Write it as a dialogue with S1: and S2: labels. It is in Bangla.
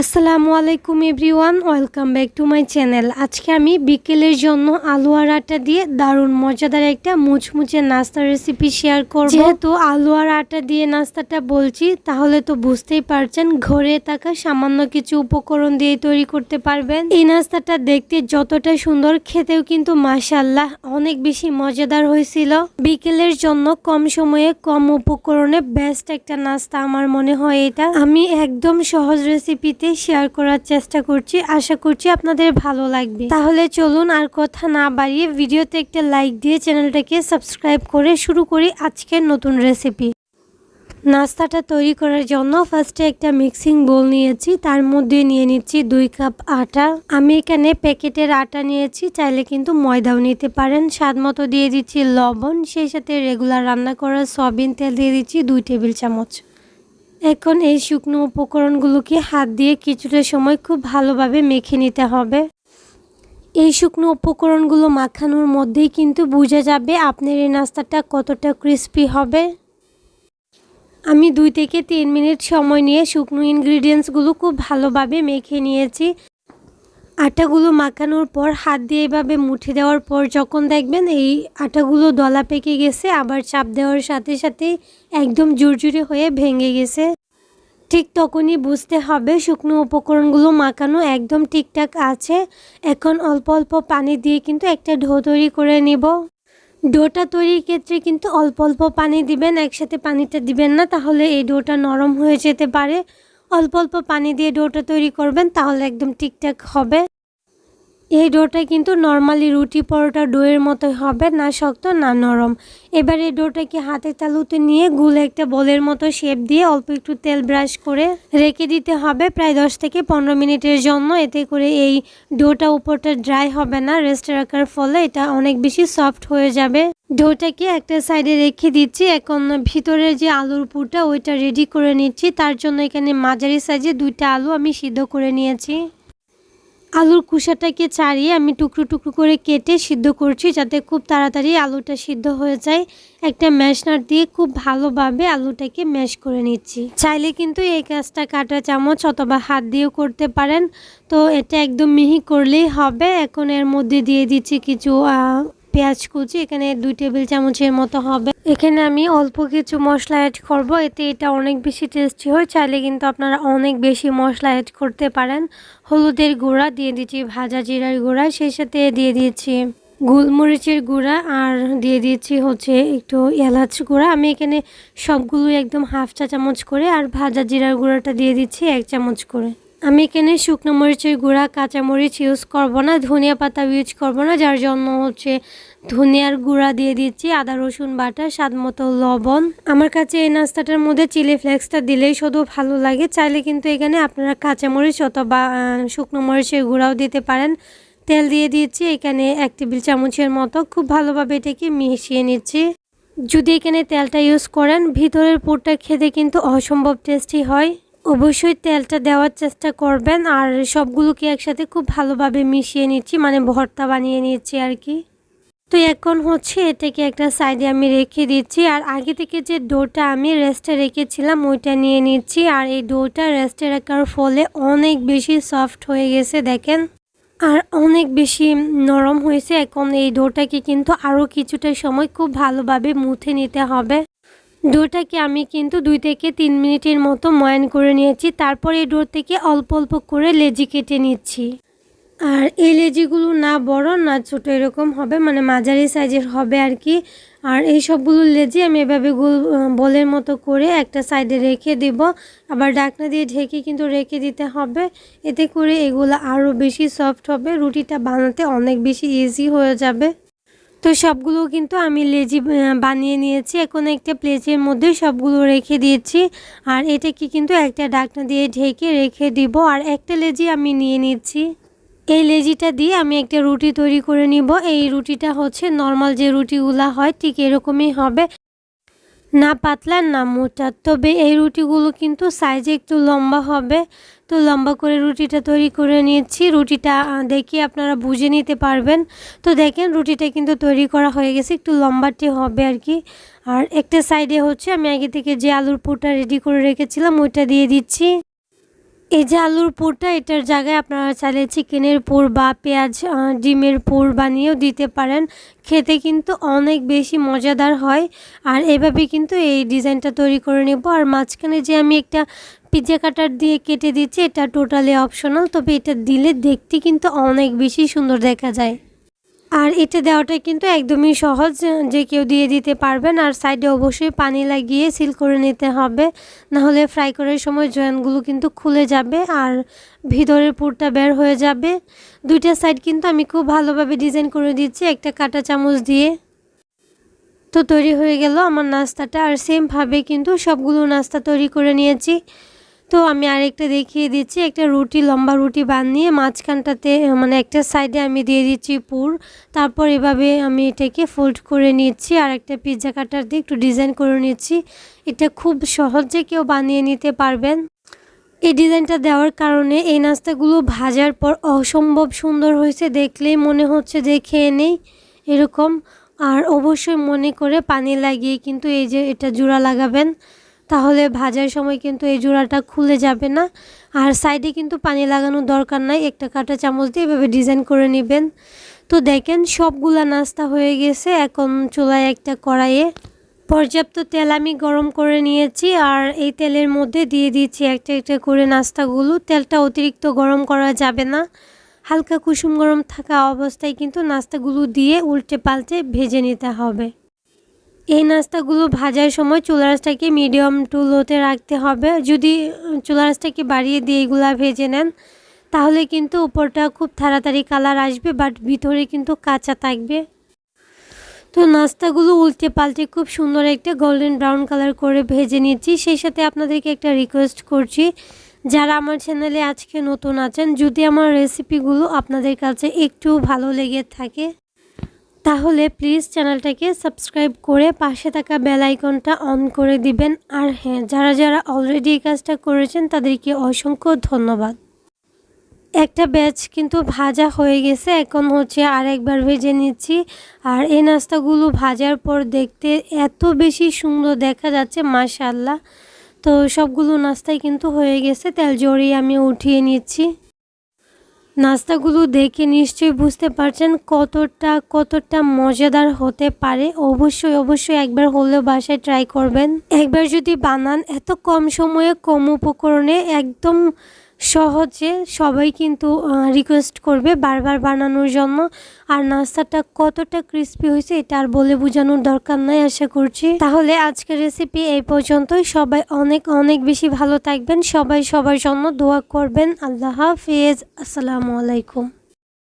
S1: আসসালামু আলাইকুম everyone, welcome back to my channel. আজকে আমি বিকেলের জন্য আলু আর আটা দিয়ে দারুণ মজাদার একটা মুচমুচে নাস্তার রেসিপি শেয়ার করব। যেহেতু আলু আর আটা দিয়ে নাস্তাটা বলছি, তাহলে তো বুঝতেই পারছেন, ঘরে থাকা সামান্য কিছু উপকরণ দিয়ে তৈরি করতে পারবেন। এই নাস্তাটা দেখতে যতটা সুন্দর, খেতেও কিন্তু মাশাল্লাহ অনেক বেশি মজাদার হয়েছিল। বিকেলের জন্য কম সময়ে কম উপকরণে বেস্ট একটা নাস্তা আমার মনে হয় এটা। আমি একদম সহজ রেসিপিতে শেয়ার করার চেষ্টা করছি। আশা করছি আপনাদের ভালো লাগবে। তাহলে চলুন আর কথা না বাড়িয়ে ভিডিওতে একটা লাইক দিয়ে চ্যানেলটাকে সাবস্ক্রাইব করে শুরু করি আজকের নতুন রেসিপি নাস্তাটা তৈরি করার জন্য ফার্স্টে একটা মিক্সিং বোল নিয়েছি। তার মধ্যে নিয়ে নিচ্ছি দুই কাপ আটা। আমি এখানে প্যাকেটের আটা নিয়েছি। চাইলে কিন্তু ময়দাও নিতে পারেন। স্বাদ মতো দিয়ে দিচ্ছি লবণ। সেই সাথে রেগুলার রান্না করা সয়াবিন তেল দিয়ে দিচ্ছি দুই টেবিল চামচ। এখন এই শুকনো উপকরণগুলোকে হাত দিয়ে কিছুটা সময় খুব ভালোভাবে মেখে নিতে হবে। এই শুকনো উপকরণগুলো মাখানোর মধ্যেই কিন্তু বোঝা যাবে আপনার এই নাস্তাটা কতটা ক্রিস্পি হবে। আমি দুই থেকে তিন মিনিট সময় নিয়ে শুকনো ইনগ্রিডিয়েন্টসগুলো খুব ভালোভাবে মেখে নিয়েছি। আটাগুলো মাখানোর পর হাত দিয়ে এভাবে মুঠে দেওয়ার পর যখন দেখবেন এই আটাগুলো দলা পেকে গেছে, আবার চাপ দেওয়ার সাথে সাথে একদম জুরজুরি হয়ে ভেঙে গেছে। ঠিক তখনই বুঝতে হবে শুকনো উপকরণগুলো মাখানো একদম ঠিকঠাক আছে। এখন অল্প অল্প পানি দিয়ে কিন্তু একটা ঢো তৈরি করে নিব। ডোটা তৈরির ক্ষেত্রে কিন্তু অল্প অল্প পানি দিবেন, একসাথে পানিটা দিবেন না, তাহলে এই ডোটা নরম হয়ে যেতে পারে। অল্প অল্প পানি দিয়ে ডোটা তৈরি করবেন তাহলে একদম ঠিকঠাক হবে। এই ডোটা কিন্তু নর্মালি রুটি পরোটা ডোয়ের মতোই হবে, না শক্ত, না নরম। এবার এই ডোটাকে হাতে তালুতে নিয়ে গুলে একটা বলের মতো শেপ দিয়ে অল্প একটু তেল ব্রাশ করে রেখে দিতে হবে প্রায় দশ থেকে পনেরো মিনিটের জন্য। এতে করে এই ডোটা উপরটা ড্রাই হবে না রেস্টে রাখার ফলে এটা অনেক বেশি সফট হয়ে যাবে। ডোটাকে একটা সাইডে রেখে দিচ্ছি। এখন ভিতরের যে আলুর পুরটা, ওইটা রেডি করে নিচ্ছি। তার জন্য এখানে মাঝারি সাইজে দুইটা আলু আমি সিদ্ধ করে নিয়েছি। আলুর কুসাটাকে ছাড়িয়ে আমি টুকরো টুকরো করে কেটে সিদ্ধ করছি যাতে খুব তাড়াতাড়ি আলুটা সিদ্ধ হয়ে যায়। একটা ম্যাশনার দিয়ে খুব ভালোভাবে আলুটাকে ম্যাশ করে নিচ্ছি। চাইলে কিন্তু এই কাজটা কাটা চামচ অথবা হাত দিয়েও করতে পারেন। তো এটা একদম মিহি করলেই হবে। এখন এর মধ্যে দিয়ে দিচ্ছি কিছু পেঁয়াজ কুচি, এখানে দুই টেবিল চামচের মতো হবে। এখানে আমি অল্প কিছু মশলা অ্যাড করব, এতে এটা অনেক বেশি টেস্টি হয়। চাইলে কিন্তু আপনারা অনেক বেশি মশলা অ্যাড করতে পারেন। হলুদের গুঁড়া, দিয়ে দিচ্ছি ভাজা জিরার গুঁড়া, সেই সাথে দিয়ে দিয়েছি গোলমরিচের গুঁড়া, আর দিয়ে দিয়েছি হচ্ছে একটু এলাচ গুঁড়া। আমি এখানে সবগুলো একদম হাফ চা চামচ করে, আর ভাজা জিরার গুঁড়াটা দিয়ে দিচ্ছি এক চামচ করে। আমি এখানে শুকনো মরিচের গুঁড়া কাঁচামরিচ ইউজ করব না, ধনিয়া পাতা ইউজ করব না, যার জন্য হচ্ছে ধনিয়ার গুঁড়া দিয়ে দিচ্ছি, আদা, রসুন বাটা, স্বাদ মতো লবণ। আমার কাছে এই নাস্তাটার মধ্যে চিলি ফ্লেক্সটা দিলেই শুধু ভালো লাগে, চাইলে কিন্তু এখানে আপনারা কাঁচামরিচ অথবা শুকনো মরিচের গুঁড়াও দিতে পারেন। তেল দিয়ে দিচ্ছি, এখানে এক টেবিল চামচের মতো, খুব ভালোভাবে এটাকে মিশিয়ে নিচ্ছি। যদি এখানে তেলটা ইউজ করেন, ভিতরের পুরটা খেতে কিন্তু অসম্ভব টেস্টি হয়। অবশ্যই তেলটা দেওয়ার চেষ্টা করবেন আর সবগুলোকে একসাথে খুব ভালোভাবে মিশিয়ে নিচ্ছি মানে ভর্তা বানিয়ে নিচ্ছি আর কি। তো এখন হচ্ছে এটাকে একটা সাইডে আমি রেখে দিচ্ছি আর আগে থেকে যে ডোটা আমি রেস্টে রেখেছিলাম ওইটা নিয়ে নিচ্ছি আর এই ডোটা রেস্টে রাখার ফলে অনেক বেশি সফট হয়ে গেছে দেখেন। আর অনেক বেশি নরম হয়েছে, এখন এই ডোটাকে কিন্তু আরও কিছুটা সময় খুব ভালোভাবে মুথে নিতে হবে। ডোটাকে আমি কিন্তু দুই থেকে তিন মিনিটের মতো ময়ান করে নিয়েছি, তারপর এই ডোর থেকে অল্প অল্প করে লেজি কেটে নিচ্ছি। আর এই লেজিগুলো না বড়, না ছোট, এরকম হবে মানে মাঝারি সাইজের হবে আর কি। আর এই সবগুলো লেজি আমি এভাবে গোল বলের মতো করে একটা সাইডে রেখে দেব। আবার ডাকনা দিয়ে ঢেকে কিন্তু রেখে দিতে হবে। এতে করে এগুলো আরও বেশি সফট হবে, রুটিটা বানাতে অনেক বেশি ইজি হয়ে যাবে। তো সবগুলো কিন্তু আমি লেজি বানিয়ে নিয়েছি। এখন একটা প্লেটের মধ্যে সবগুলো রেখে দিয়েছি। আর এটাকে কিন্তু একটা ডাকনা দিয়ে ঢেকে রেখে দিব। আর একটা লেজি আমি নিয়ে নিচ্ছি। এই লেজিটা দিয়ে আমি একটা রুটি তৈরি করে নিব। এই রুটিটা হচ্ছে নর্মাল যে রুটিগুলা হয়, ঠিক এরকমই হবে। না পাতলা, না মোটা। তবে এই রুটিগুলো কিন্তু সাইজে একটু লম্বা হবে। তো লম্বা করে রুটিটা তৈরি করে নিয়েছি। রুটিটা দেখে আপনারা বুঝে নিতে পারবেন। তো দেখেন, রুটিটা কিন্তু তৈরি করা হয়ে গেছে। একটু লম্বাটি হবে আর কি। আর একটা সাইডে হচ্ছে, আমি আগে থেকে যে আলুর পুরটা রেডি করে রেখেছিলাম, ওইটা দিয়ে দিচ্ছি। এই যে আলুর পুরটা, এটার জায়গায় আপনারা চাইলে চিকেনের পুর বা পেঁয়াজ ডিমের পুর বানিয়েও দিতে পারেন। খেতে কিন্তু অনেক বেশি মজাদার হয়। আর এভাবে কিন্তু এই ডিজাইনটা তৈরি করে নেব। আর মাঝখানে যে আমি একটা পিৎজা কাটার দিয়ে কেটে দিচ্ছি, এটা টোটালি অপশনাল তবে এটা দিলে দেখতে কিন্তু অনেক বেশি সুন্দর দেখা যায়। আর এটা দেওয়াটা কিন্তু একদমই সহজ, যে কেউ দিয়ে দিতে পারবেন আর সাইডে অবশ্যই পানি লাগিয়ে সিল করে নিতে হবে না হলে ফ্রাই করার সময় জয়েন্টগুলো কিন্তু খুলে যাবে আর ভিতরের পুরটা বের হয়ে যাবে। দুইটা সাইড কিন্তু আমি খুব ভালোভাবে ডিজাইন করে দিচ্ছি, একটা কাঁটা চামচ দিয়ে। তো তৈরি হয়ে গেল আমার নাস্তাটা, আর সেমভাবে কিন্তু সবগুলো নাস্তা তৈরি করে নিয়েছি। তো আমি আরেকটা দেখিয়ে দিচ্ছি, একটা রুটি, লম্বা রুটি বানিয়ে মাঝখানটাতে মানে একটা সাইডে আমি দিয়ে দিচ্ছি পুর। তারপর এভাবে আমি এটাকে ফোল্ড করে নিচ্ছি, আর একটা পিৎজা কাটার দিয়ে একটু ডিজাইন করে নিচ্ছি। এটা খুব সহজে কেউ বানিয়ে নিতে পারবেন। এই ডিজাইনটা দেওয়ার কারণে এই নাস্তাগুলো ভাজার পর অসম্ভব সুন্দর হয়েছে, দেখলেই মনে হচ্ছে যে খেয়ে নেই এরকম। আর অবশ্যই মনে করে পানি লাগিয়ে কিন্তু এই যে এটা জোড়া লাগাবেন। তাহলে ভাজার সময় কিন্তু এই জোড়াটা খুলে যাবে না। আর সাইডে কিন্তু পানি লাগানোর দরকার নাই, একটা কাঁটা চামচ দিয়ে এভাবে ডিজাইন করে নেবেন। তো দেখেন, সবগুলা নাস্তা হয়ে গেছে, এখন চুলায় একটা কড়াইয়ে। পর্যাপ্ত তেল আমি গরম করে নিয়েছি, আর এই তেলের মধ্যে দিয়ে দিয়েছি একটা একটা করে নাস্তাগুলো। তেলটা অতিরিক্ত গরম করা যাবে না। হালকা কুসুম গরম থাকা অবস্থায় কিন্তু নাস্তাগুলো দিয়ে উল্টে পাল্টে ভেজে নিতে হবে। এই নাস্তাগুলো ভাজার সময় চুলা চুলারাসটাকে মিডিয়াম টু লোতে রাখতে হবে। যদি চুলা চুলারাসটাকে বাড়িয়ে দিয়ে এগুলা ভেজে নেন, তাহলে কিন্তু উপরটা খুব তাড়াতাড়ি কালার আসবে বাট ভিতরে কিন্তু কাঁচা থাকবে। তো নাস্তাগুলো উল্টে পাল্টে খুব সুন্দর একটা গোল্ডেন ব্রাউন কালার করে ভেজে নিচ্ছি। সেই সাথে আপনাদেরকে একটা রিকোয়েস্ট করছি, যারা আমার চ্যানেলে আজকে নতুন আছেন, যদি আমার রেসিপিগুলো আপনাদের কাছে একটু ভালো লেগে থাকে তাহলে প্লিজ চ্যানেলটাকে সাবস্ক্রাইব করে পাশে থাকা বেল আইকনটা অন করে দিবেন। আর হ্যাঁ যারা যারা অলরেডি এই কাজটা করেছেন, তাদেরকে অসংখ্য ধন্যবাদ। একটা ব্যাচ কিন্তু ভাজা হয়ে গেছে, এখন হচ্ছে আর একবার ভেজে নিচ্ছি। আর এই নাস্তাগুলো ভাজার পর দেখতে এত বেশি সুন্দর দেখা যাচ্ছে মাশাল্লাহ তো সবগুলো নাস্তাই কিন্তু হয়ে গেছে, তেল জড়িয়ে আমি উঠিয়ে নিচ্ছি। নাস্তাগুলো দেখে নিশ্চয়ই বুঝতে পারছেন কতটা কতটা মজাদার হতে পারে। অবশ্যই অবশ্যই একবার হলেও বাসায় ট্রাই করবেন। একবার যদি বানান, এত কম সময়ে কম উপকরণে একদম সহজে সবাই কিন্তু রিকোয়েস্ট করবে বারবার বানানোর জন্য। আর নাস্তাটা কতটা ক্রিস্পি হয়েছে এটা আর বলে বোঝানোর দরকার নাই আশা করছি। তাহলে আজকের রেসিপি এই পর্যন্তই। সবাই অনেক অনেক বেশি ভালো থাকবেন। সবাই সবার জন্য দোয়া করবেন। আল্লাহ হাফিজ। আসসালামু আলাইকুম।